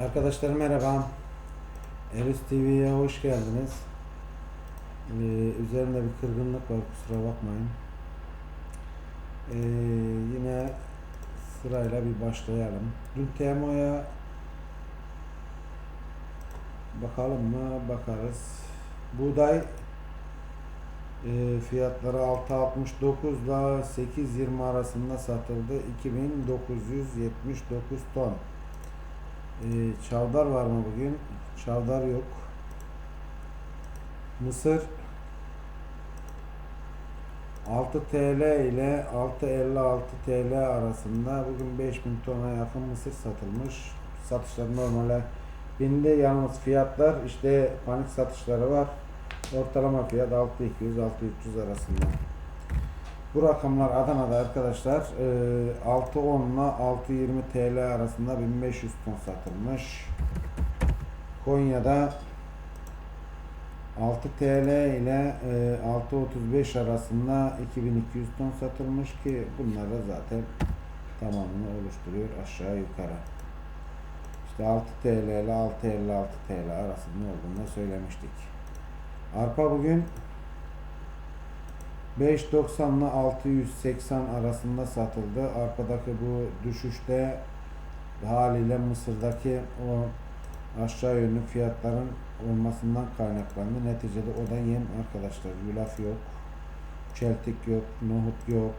Arkadaşlar merhaba. Eris TV'ye hoş geldiniz. Ee, üzerinde bir kırgınlık var kusura bakmayın. Ee, yine sırayla bir başlayalım. Dün Temo'ya bakalım mı? Bakarız. Buğday e, fiyatları 6.69 ile 8.20 arasında satıldı. 2979 ton. Ee, çavdar var mı bugün? Çavdar yok. Mısır 6 TL ile 6.56 TL arasında bugün 5000 tona yakın mısır satılmış. Satışlar normale bindi. Yalnız fiyatlar işte panik satışları var. Ortalama fiyat 6200-6300 arasında. Bu rakamlar Adana'da arkadaşlar e, 6.10 ile 6.20 TL arasında 1500 ton satılmış. Konya'da 6 TL ile e, 6.35 arasında 2200 ton satılmış ki bunlar da zaten tamamını oluşturuyor aşağı yukarı. İşte 6 TL ile 6.56 TL arasında olduğunu söylemiştik. Arpa bugün 5.90 ile 680 arasında satıldı. Arpadaki bu düşüşte haliyle Mısır'daki o aşağı yönlü fiyatların olmasından kaynaklandı. Neticede o da yem arkadaşlar. Yulaf yok. Çeltik yok. Nohut yok.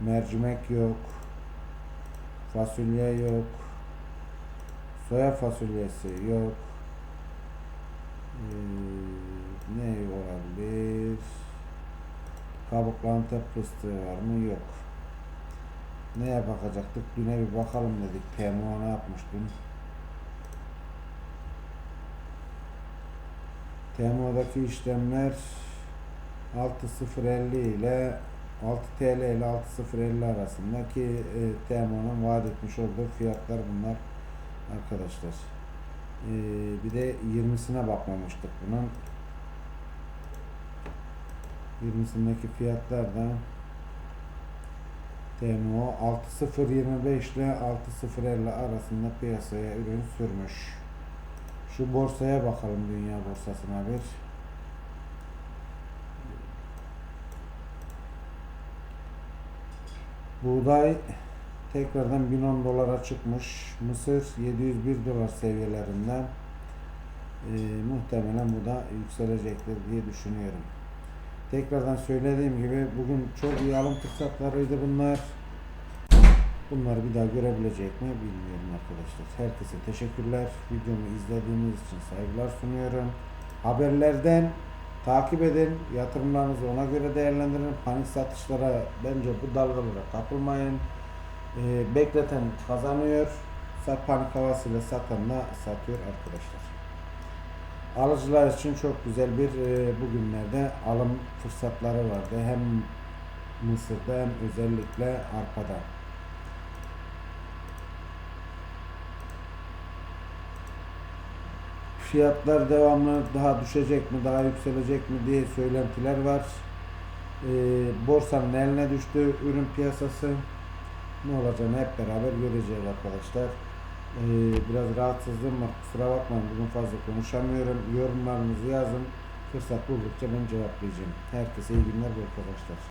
Mercimek yok. Fasulye yok. Soya fasulyesi yok. Kabuklu antep var mı? Yok. Neye bakacaktık? Düne bir bakalım dedik. PMO ne yapmış dün? TMO'daki işlemler 6.050 ile 6 TL ile 6.050 arasındaki e, TMO'nun vaat etmiş olduğu fiyatlar bunlar arkadaşlar. E, bir de 20'sine bakmamıştık bunun. 20'sindeki fiyatlar da TMO 6025 ile 6050 arasında piyasaya ürün sürmüş. Şu borsaya bakalım dünya borsasına bir. Buğday tekrardan 1010 dolara çıkmış. Mısır 701 dolar seviyelerinden. Ee, muhtemelen bu da yükselecektir diye düşünüyorum. Tekrardan söylediğim gibi bugün çok iyi alım fırsatlarıydı bunlar. Bunları bir daha görebilecek mi bilmiyorum arkadaşlar. Herkese teşekkürler. Videomu izlediğiniz için saygılar sunuyorum. Haberlerden takip edin. Yatırımlarınızı ona göre değerlendirin. Panik satışlara bence bu dalgalara kapılmayın. Ee, bekleten kazanıyor. Sat panik havasıyla satan da satıyor arkadaşlar. Alıcılar için çok güzel bir e, bugünlerde alım fırsatları vardı. Hem Mısır'da hem özellikle arpada. Fiyatlar devamlı daha düşecek mi, daha yükselecek mi diye söylentiler var. E, borsanın eline düştü ürün piyasası. Ne olacağını hep beraber göreceğiz arkadaşlar. Ee, biraz rahatsızlığım var. Kusura bakmayın bugün fazla konuşamıyorum. Yorumlarınızı yazın. Fırsat buldukça ben cevaplayacağım. Herkese iyi günler arkadaşlar.